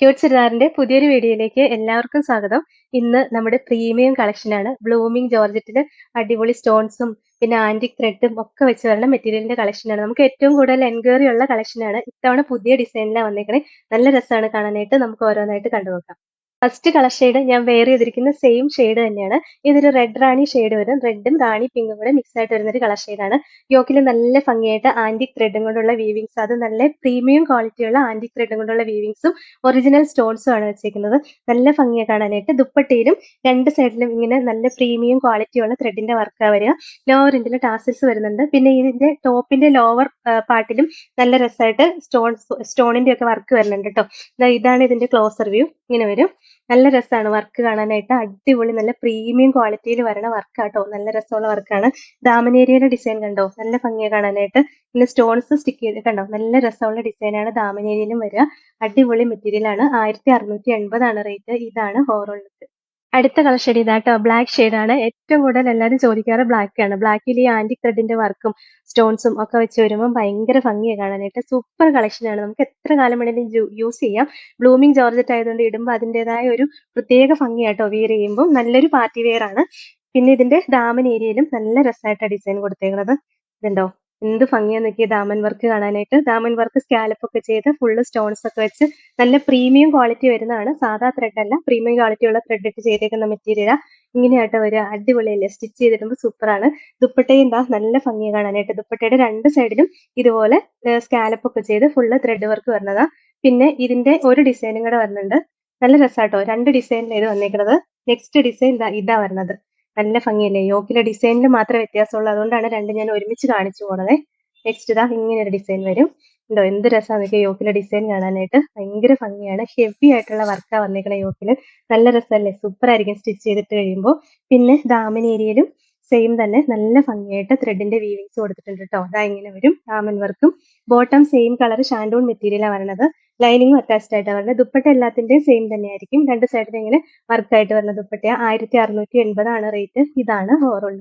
Cute ചുരിദാറിന്റെ പുതിയൊരു വീഡിയോയിലേക്ക് എല്ലാവർക്കും സ്വാഗതം. ഇന്ന് നമ്മുടെ പ്രീമിയം കളക്ഷനാണ് ബ്ലൂമിംഗ് ജോർജറ്റിൽ അടിപൊളി സ്റ്റോൺസും പിന്നെ ആന്റിക് ത്രെഡും ഒക്കെ വെച്ച് വരുന്ന മെറ്റീരിയലിന്റെ കളക്ഷനാണ് നമുക്ക് ഏറ്റവും കൂടുതൽ എൻക്വയറി ഉള്ള കളക്ഷനാണ് ഇത്തവണ പുതിയ ഡിസൈനിലാണ് വന്നേക്കണേ. നല്ല രസമാണ് കാണാനായിട്ട്. നമുക്ക് ഓരോന്നായിട്ട് കണ്ടുനോക്കാം. ഫസ്റ്റ് കളർ ഷെയ്ഡ് ഞാൻ വെയർ ചെയ്തിരിക്കുന്ന സെയിം ഷെയ്ഡ് തന്നെയാണ്. ഇതൊരു റെഡ് റാണി ഷെയ്ഡ് വരും. റെഡും റാണി പിങ്കും കൂടെ മിക്സ് ആയിട്ട് വരുന്ന ഒരു കളർ ഷെയ്ഡാണ് യോക്കിൽ നല്ല ഭംഗിയായിട്ട് ആന്റിക് ത്രെഡും കൊണ്ടുള്ള വീവിങ്സ് അത് നല്ല പ്രീമിയം ക്വാളിറ്റിയുള്ള ആന്റിക് ത്രെഡും കൊണ്ടുള്ള വീവിങ്സും ഒറിജിനൽ സ്റ്റോൺസും ആണ് വെച്ചേക്കുന്നത്. നല്ല ഭംഗിയെ കാണാനായിട്ട് ദുപ്പട്ടയിലും രണ്ട് സൈഡിലും ഇങ്ങനെ നല്ല പ്രീമിയം ക്വാളിറ്റിയുള്ള ത്രെഡിന്റെ വർക്കാണ് വരിക. ലോവർ എൻഡിൽ ടാസൽസ് വരുന്നുണ്ട്. പിന്നെ ഇതിന്റെ ടോപ്പിന്റെ ലോവർ പാർട്ടിലും നല്ല രസമായിട്ട് സ്റ്റോൺ സ്റ്റോണിന്റെ ഒക്കെ വർക്ക് വരുന്നുണ്ട് കേട്ടോ ഇതാണ് ഇതിന്റെ ക്ലോസർ വ്യൂ ഇങ്ങനെ വരും. നല്ല രസമാണ് വർക്ക് കാണാനായിട്ട്. അടിപൊളി നല്ല പ്രീമിയം ക്വാളിറ്റിയിൽ വരണ വർക്കാട്ടോ നല്ല രസമുള്ള വർക്കാണ് ദാമനേരിയുടെ ഡിസൈൻ കണ്ടോ? നല്ല ഭംഗിയാണ് കാണാനായിട്ട്. പിന്നെ സ്റ്റോൺസ് സ്റ്റിക്ക് ചെയ്ത് കണ്ടോ? നല്ല രസമുള്ള ഡിസൈനാണ് ദാമനേരിയിലും വരിക അടിപൊളി മെറ്റീരിയൽ ആണ്. ആയിരത്തി അറുന്നൂറ്റി എൺപതാണ് റേറ്റ് ഇതാണ് ഓവറോൾ അടുത്ത കളർ ഷെയ്ഡ് ഇതാട്ടോ. ബ്ലാക്ക് ആണ്. ഏറ്റവും കൂടുതൽ എല്ലാവരും ചോദിക്കാറ് ബ്ലാക്ക് ആണ്. ബ്ലാക്കിൽ ഈ ആന്റി ത്രെഡിന്റെ വർക്കും സ്റ്റോൺസും ഒക്കെ വെച്ച് വരുമ്പോൾ ഭയങ്കര ഭംഗിയാണ് കാണാനായിട്ട്. സൂപ്പർ കളക്ഷനാണ് നമുക്ക് എത്ര കാലം വേണമെങ്കിലും യൂസ് ചെയ്യാം. ബ്ലൂമിംഗ് ജോർജറ്റ് ആയതുകൊണ്ട് ഇടുമ്പോൾ അതിന്റെതായ ഒരു പ്രത്യേക ഭംഗിയാട്ടോ വിയർ ചെയ്യുമ്പോൾ നല്ലൊരു പാർട്ടി വെയർ ആണ്. പിന്നെ ഇതിന്റെ ദാമൻ ഏരിയയിലും നല്ല രസമായിട്ടാണ് ഡിസൈൻ കൊടുത്തേക്കുന്നത് ഇതുണ്ടോ? എന്ത് ഭംഗിയാ നോക്കിയ ദാമൻ വർക്ക് കാണാനായിട്ട്. ദാമൻ വർക്ക് സ്കാലപ്പ് ഒക്കെ ചെയ്ത് ഫുള്ള് സ്റ്റോൺസ് ഒക്കെ വെച്ച് നല്ല പ്രീമിയം ക്വാളിറ്റി വരുന്നതാണ്. സാധാ ത്രെഡ് അല്ല പ്രീമിയം ക്വാളിറ്റി ഉള്ള ത്രെഡ് ഇട്ട് ചെയ്തേക്കുന്ന മെറ്റീരിയലാ ഇങ്ങനെയായിട്ട് വരിക അടിപൊളിയല്ലേ? സ്റ്റിച്ച് ചെയ്തിടുമ്പോൾ സൂപ്പറാണ്. ദുപ്പട്ടയും എന്താ നല്ല ഭംഗി കാണാനായിട്ട്. ദുപ്പട്ടയുടെ രണ്ട് സൈഡിലും ഇതുപോലെ സ്കാലപ്പ് ഒക്കെ ചെയ്ത് ഫുള്ള് ത്രെഡ് വർക്ക് വരുന്നതാ പിന്നെ ഇതിന്റെ ഒരു ഡിസൈനും കൂടെ വരുന്നുണ്ട്. നല്ല രസാട്ടോ. രണ്ട് ഡിസൈനിൽ ഇത് വന്നേക്കുന്നത് നെക്സ്റ്റ് ഡിസൈൻ ഇതാ വരുന്നത് നല്ല ഭംഗിയല്ലേ? യോക്കിലെ ഡിസൈനിൽ മാത്രമേ വ്യത്യാസമുള്ളൂ. അതുകൊണ്ടാണ് രണ്ടും ഞാൻ ഒരുമിച്ച് കാണിച്ചു പോണത്. നെക്സ്റ്റ് ഇതാ ഇങ്ങനെ ഒരു ഡിസൈൻ വരും. ഉണ്ടോ എന്ത് രസമാണ് യോക്കിലെ ഡിസൈൻ കാണാനായിട്ട്. ഭയങ്കര ഭംഗിയാണ്. ഹെവി ആയിട്ടുള്ള വർക്കാണ് വന്നേക്കണ യോക്കിൽ നല്ല രസമല്ലേ സൂപ്പർ ആയിരിക്കും സ്റ്റിച്ച് ചെയ്തിട്ട് കഴിയുമ്പോൾ പിന്നെ ദാമൻ ഏരിയയിലും സെയിം തന്നെ. നല്ല ഭംഗിയായിട്ട് ത്രെഡിന്റെ വീവിങ്സ് കൊടുത്തിട്ടുണ്ട് കേട്ടോ അതാ ഇങ്ങനെ വരും. ദാമൻ വർക്കും ബോട്ടം സെയിം കളർ ഷാൻഡോൺ മെറ്റീരിയലാണ് വരുന്നത് ലൈനിങ്ങും അറ്റാച്ച്ഡ് ആയിട്ട് വരുന്നത്. ദുപ്പട്ട എല്ലാത്തിന്റെയും സെയിം തന്നെയായിരിക്കും. രണ്ട് സൈഡിൽ ഇങ്ങനെ വർക്കായിട്ട് വരുന്ന ദുപ്പട്ട ആയിരത്തി അറുന്നൂറ്റി എൺപതാണ് റേറ്റ് ഇതാണ് ഓവറോൾ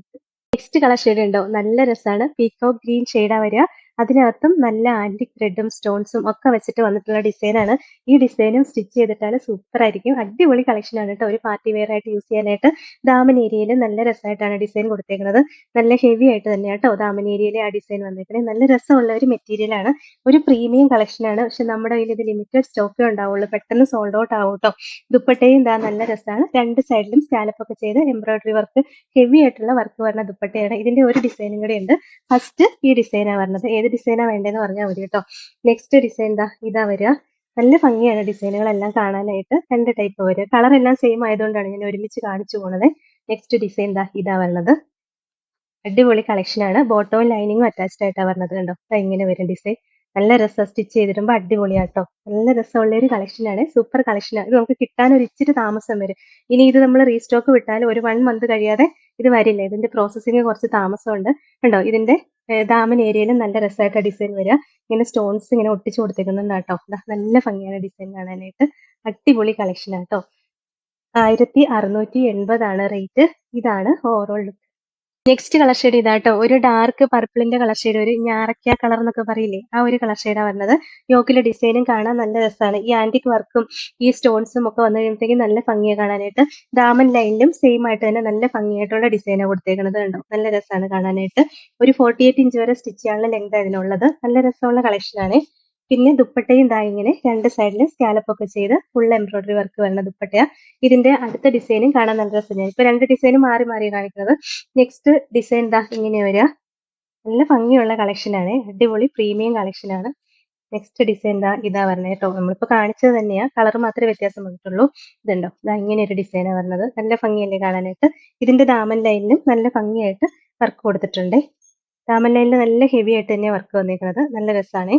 നെക്സ്റ്റ് കളർ ഷെയ്ഡ് ഉണ്ടോ? നല്ല രസമാണ് പീക്കോ ഗ്രീൻ ഷെയ്ഡാ വരിക. അതിനകത്തും നല്ല ആന്റിക് ത്രെഡും സ്റ്റോൺസും ഒക്കെ വെച്ചിട്ട് വന്നിട്ടുള്ള ഡിസൈനാണ് ഈ ഡിസൈനും സ്റ്റിച്ച് ചെയ്തിട്ടാൽ സൂപ്പർ ആയിരിക്കും. അടിപൊളി കളക്ഷൻ ആണ് കേട്ടോ. ഒരു പാർട്ടി വെയർ ആയിട്ട് യൂസ് ചെയ്യാനായിട്ട്. ദാമൻ ഏരിയയിൽ നല്ല രസമായിട്ടാണ് ഡിസൈൻ കൊടുത്തേക്കുന്നത് നല്ല ഹെവി ആയിട്ട് തന്നെ കേട്ടോ ദാമൻ ഏരിയയിലെ ആ ഡിസൈൻ വന്നേക്കുന്നത് നല്ല രസമുള്ള ഒരു മെറ്റീരിയൽ ആണ്. ഒരു പ്രീമിയം കളക്ഷൻ ആണ്. പക്ഷെ നമ്മുടെ കയ്യിൽ ഇത് ലിമിറ്റഡ് സ്റ്റോക്കേ ഉണ്ടാവുള്ളൂ. പെട്ടെന്ന് സോൾഡ് ഔട്ട് ആവും കേട്ടോ. ദുപ്പട്ടയും ഇതാ നല്ല രസമാണ് രണ്ട് സൈഡിലും സ്കാലപ്പ് ഒക്കെ ചെയ്ത് എംബ്രോയിഡറി വർക്ക് ഹെവി ആയിട്ടുള്ള വർക്ക് വരുന്ന ദുപ്പട്ടയാണ്. ഇതിന്റെ ഒരു ഡിസൈനും കൂടെ ഉണ്ട്. ഫസ്റ്റ് ഈ ഡിസൈനാണ് വരുന്നത് ഏത് ഡിസൈനാ വേണ്ടതെന്ന് പറഞ്ഞാൽ മതി കേട്ടോ. നെക്സ്റ്റ് ഡിസൈൻ എന്താ ഇതാ വരിക. നല്ല ഭംഗിയാണ് ഡിസൈനുകളെല്ലാം കാണാനായിട്ട്. രണ്ട് ടൈപ്പ് വരിക. കളർ എല്ലാം സെയിം ആയതുകൊണ്ടാണ് ഞാൻ ഒരുമിച്ച് കാണിച്ചു പോണത്. നെക്സ്റ്റ് ഡിസൈൻ എന്താ ഇതാ വരുന്നത് അടിപൊളി കളക്ഷൻ ആണ്. ബോട്ടവും ലൈനിങ്ങും അറ്റാച്ച്ഡ് ആയിട്ടാണ് വരുന്നത് കണ്ടോ? ഇങ്ങനെ വരും ഡിസൈൻ നല്ല രസം സ്റ്റിച്ച് ചെയ്തിടുമ്പോൾ അടിപൊളിയാട്ടോ. നല്ല രസമുള്ള ഒരു കളക്ഷനാണ് സൂപ്പർ കളക്ഷനാണ് ഇത് നമുക്ക് കിട്ടാൻ ഒരു ഇച്ചിരി താമസം വരും. ഇനി ഇത് നമ്മൾ റീസ്റ്റോക്ക് വിട്ടാൽ ഒരു വൺ മന്ത് കഴിയാതെ ഇത് വരില്ല? ഇതിന്റെ പ്രോസസ്സിങ് കുറച്ച് താമസമുണ്ട്. കണ്ടോ? ഇതിന്റെ ദാമൻ ഏരിയയിലും നല്ല രസമായിട്ട് ഡിസൈൻ വരിക. ഇങ്ങനെ സ്റ്റോൺസ് ഇങ്ങനെ ഒട്ടിച്ചു കൊടുത്തേക്കുന്നുണ്ട് കേട്ടോ നല്ല ഭംഗിയാണ് ഡിസൈൻ കാണാനായിട്ട്. അടിപൊളി കളക്ഷൻ ആട്ടോ. ആയിരത്തി അറുന്നൂറ്റി എൺപതാണ് റേറ്റ് ഇതാണ് overall look next colour shade ഇതാട്ടോ. ഒരു ഡാർക്ക് പർപ്പിളിന്റെ കളർ ഷെയ്ഡ് ഒരു ഞാറക്ക കളർ എന്നൊക്കെ പറയില്ലേ? ആ ഒരു കളർ ഷെയ്ഡാണ് വരുന്നത്. യോക്കിലെ ഡിസൈനും കാണാൻ നല്ല രസമാണ് ഈ ആന്റിക് വർക്കും ഈ സ്റ്റോൺസും ഒക്കെ വന്നു കഴിയുമ്പോഴത്തേക്കും നല്ല ഭംഗിയാണ് കാണാനായിട്ട്. ദാമൻ ലൈനിലും സെയിം ആയിട്ട് തന്നെ നല്ല ഭംഗിയായിട്ടുള്ള ഡിസൈനാണ് കൊടുത്തേക്കുന്നത് കണ്ടോ? നല്ല രസമാണ് കാണാനായിട്ട്. ഒരു ഫോർട്ടി എയ്റ്റ് ഇഞ്ച് വരെ സ്റ്റിച്ച് ചെയ്യാനുള്ള ലെങ്ത് അതിനുള്ളത് നല്ല രസമുള്ള കളക്ഷനാണ് പിന്നെ ദുപ്പട്ടയും ഇതാ ഇങ്ങനെ രണ്ട് സൈഡിൽ സ്കാലപ്പ് ഒക്കെ ചെയ്ത് ഫുൾ എംബ്രോയിഡറി വർക്ക് വരുന്ന ദുപ്പട്ടയാണ് ഇതിന്റെ അടുത്ത ഡിസൈനും കാണാൻ നല്ല രസമാണ്. ഇപ്പൊ രണ്ട് ഡിസൈനും മാറി മാറി കാണിക്കുന്നത്. നെക്സ്റ്റ് ഡിസൈൻ ഇതാ ഇങ്ങനെ വരിക. നല്ല ഭംഗിയുള്ള കളക്ഷനാണ് അടിപൊളി പ്രീമിയം കളക്ഷനാണ് നെക്സ്റ്റ് ഡിസൈൻ ഇതാ ഇതാ പറഞ്ഞത് കേട്ടോ നമ്മളിപ്പോ കാണിച്ചത് തന്നെയാ. കളർ മാത്രമേ വ്യത്യാസം വന്നിട്ടുള്ളൂ. ഇതുണ്ടോ? ഇതാ ഇങ്ങനെ ഒരു ഡിസൈനാണ് വരുന്നത് നല്ല ഭംഗിയല്ലേ കാണാനായിട്ട്? ഇതിന്റെ ദാമൻ ലൈനിലും നല്ല ഭംഗിയായിട്ട് വർക്ക് കൊടുത്തിട്ടുണ്ട്. ദാമൻ ലൈനിൽ നല്ല ഹെവി ആയിട്ട് തന്നെയാണ് വർക്ക് വന്നിരിക്കുന്നത് നല്ല രസമാണ്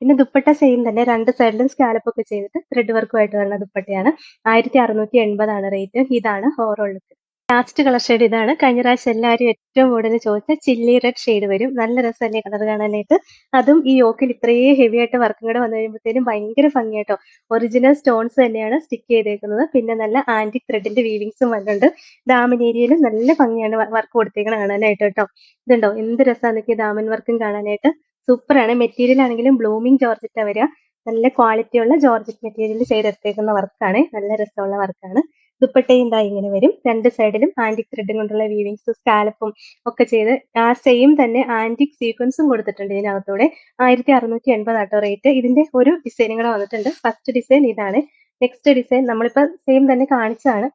പിന്നെ ദുപ്പട്ട സെയിം തന്നെ. രണ്ട് സൈഡിലും സ്കാലപ്പ് ഒക്കെ ചെയ്തിട്ട് ത്രെഡ് വർക്കുമായിട്ട് വരുന്ന ദുപ്പട്ടയാണ്. ആയിരത്തി അറുന്നൂറ്റി എൺപതാണ് റേറ്റ് ഇതാണ് ലുക്ക് ലാസ്റ്റ് കളർ ഷെയ്ഡ് ഇതാണ്. കഴിഞ്ഞ പ്രാവശ്യം എല്ലാവരും ഏറ്റവും കൂടുതൽ ചോദിച്ച ചില്ലി റെഡ് ഷെയ്ഡ് വരും. നല്ല രസമല്ലേ കളർ കാണാനായിട്ട്? അതും ഈ യോക്കിൽ ഇത്രയും ഹെവി ആയിട്ട് വർക്കും കൂടെ വന്നു കഴിയുമ്പോഴത്തേനും ഭയങ്കര ഭംഗിയാട്ടോ. ഒറിജിനൽ സ്റ്റോൺസ് തന്നെയാണ് സ്റ്റിക്ക് ചെയ്തേക്കുന്നത്. പിന്നെ നല്ല ആന്റിക് ത്രെഡിന്റെ വീവിങ്സും വന്നിട്ടുണ്ട്. ദാമൻ ഏരിയയിലും നല്ല ഭംഗിയാണ് വർക്ക് കൊടുത്തേക്കണം കാണാനായിട്ട് കേട്ടോ. ഇതുണ്ടോ? എന്ത് രസമാണ് ദാമൻ വർക്കും കാണാനായിട്ട്? സൂപ്പറാണ്. മെറ്റീരിയൽ ആണെങ്കിലും ബ്ലൂമിങ് ജോർജറ്റ് വരിക. നല്ല ക്വാളിറ്റിയുള്ള ജോർജറ്റ് മെറ്റീരിയൽ ചെയ്തെടുത്തേക്കുന്ന വർക്കാണ്. നല്ല രസമുള്ള വർക്കാണ്. ദുപ്പട്ടയും ഇതാ ഇങ്ങനെ വരും. രണ്ട് സൈഡിലും ആന്റിക് ത്രെഡും കൊണ്ടുള്ള വീവിങ്സ് സ്കാലപ്പും ഒക്കെ ചെയ്ത് ആ സെയിം തന്നെ ആന്റിക് സീക്വൻസും കൊടുത്തിട്ടുണ്ട് ഇതിനകത്തൂടെ. ആയിരത്തി അറുന്നൂറ്റി എൺപതാട്ടോ റേറ്റ് ഇതിന്റെ ഒരു ഡിസൈനും കൂടെ വന്നിട്ടുണ്ട്. ഫസ്റ്റ് ഡിസൈൻ ഇതാണ്. നെക്സ്റ്റ് ഡിസൈൻ നമ്മളിപ്പോ സെയിം തന്നെ കാണിച്ചതാണ്.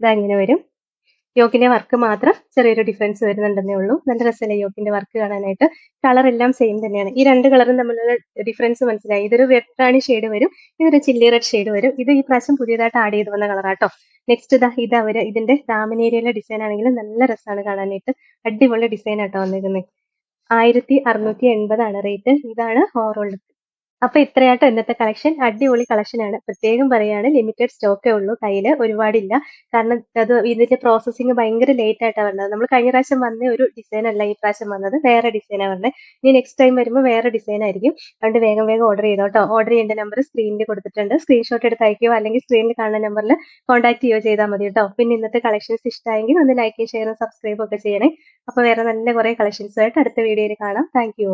ഇതാ ഇങ്ങനെ വരും. യോക്കിന്റെ വർക്ക് മാത്രം ചെറിയൊരു ഡിഫറൻസ് വരുന്നുണ്ടെന്നേ ഉള്ളൂ. നല്ല രസമല്ലേ യോഗിന്റെ വർക്ക് കാണാനായിട്ട്? കളർ എല്ലാം സെയിം തന്നെയാണ്. ഈ രണ്ട് കളറും തമ്മിലുള്ള ഡിഫറൻസ് മനസ്സിലായി. ഇതൊരു വെട്ടാണി ഷെയ്ഡ് വരും ഇതൊരു ചില്ലി റെഡ് ഷെയ്ഡ് വരും. ഇത് ഈ പ്രാവശ്യം പുതിയതായിട്ട് ആഡ് ചെയ്ത് വന്ന കളറാട്ടോ നെക്സ്റ്റ് ഇതാ ഇത് അവർ ഇതിന്റെ ദാമനേരിയയിലെ ഡിസൈൻ ആണെങ്കിൽ നല്ല രസമാണ് കാണാനായിട്ട്. അടിപൊളി ഡിസൈൻ ആട്ടോ വന്നിരിക്കുന്നത് ആയിരത്തി അറുന്നൂറ്റി എൺപതാണ് റേറ്റ് ഇതാണ് ഓവറോൾ അപ്പൊ ഇത്രയാട്ടോ ഇന്നത്തെ കളക്ഷൻ അടിപൊളി കളക്ഷൻ ആണ്. പ്രത്യേകം പറയാണ് ലിമിറ്റഡ് സ്റ്റോക്കേ ഉള്ളൂ. കയ്യിൽ ഒരുപാടില്ല. കാരണം അത് ഇതിന്റെ പ്രോസസ്സിങ് ഭയങ്കര ലേറ്റ് ആയിട്ടാണ് വന്നത്. നമ്മൾ കഴിഞ്ഞ പ്രാവശ്യം വന്ന ഒരു ഡിസൈൻ അല്ല ഈ പ്രാവശ്യം വന്നത്. വേറെ ഡിസൈനാണ് വന്നത് ഇനി നെക്സ്റ്റ് ടൈം വരുമ്പോൾ വേറെ ഡിസൈൻ ആയിരിക്കും. അതുകൊണ്ട് വേഗം വേഗം ഓർഡർ ചെയ്തോ കേട്ടോ ഓർഡർ ചെയ്യേണ്ട നമ്പർ സ്ക്രീനിൽ കൊടുത്തിട്ടുണ്ട്. സ്ക്രീൻഷോട്ട് എടുത്ത് അയക്കുകയോ അല്ലെങ്കിൽ സ്ക്രീനിൽ കാണുന്ന നമ്പറിൽ കോൺടാക്ട് ചെയ്യുകയോ ചെയ്താൽ മതി കേട്ടോ പിന്നെ ഇന്നത്തെ കളക്ഷൻസ് ഇഷ്ടമായെങ്കിൽ ഒന്ന് ലൈക്കും ഷെയറും സബ്സ്ക്രൈബും ഒക്കെ ചെയ്യണേ. അപ്പൊ വേറെ നല്ല കുറെ കളക്ഷൻസ് ആയിട്ട് അടുത്ത വീഡിയോയിൽ കാണാം. Thank you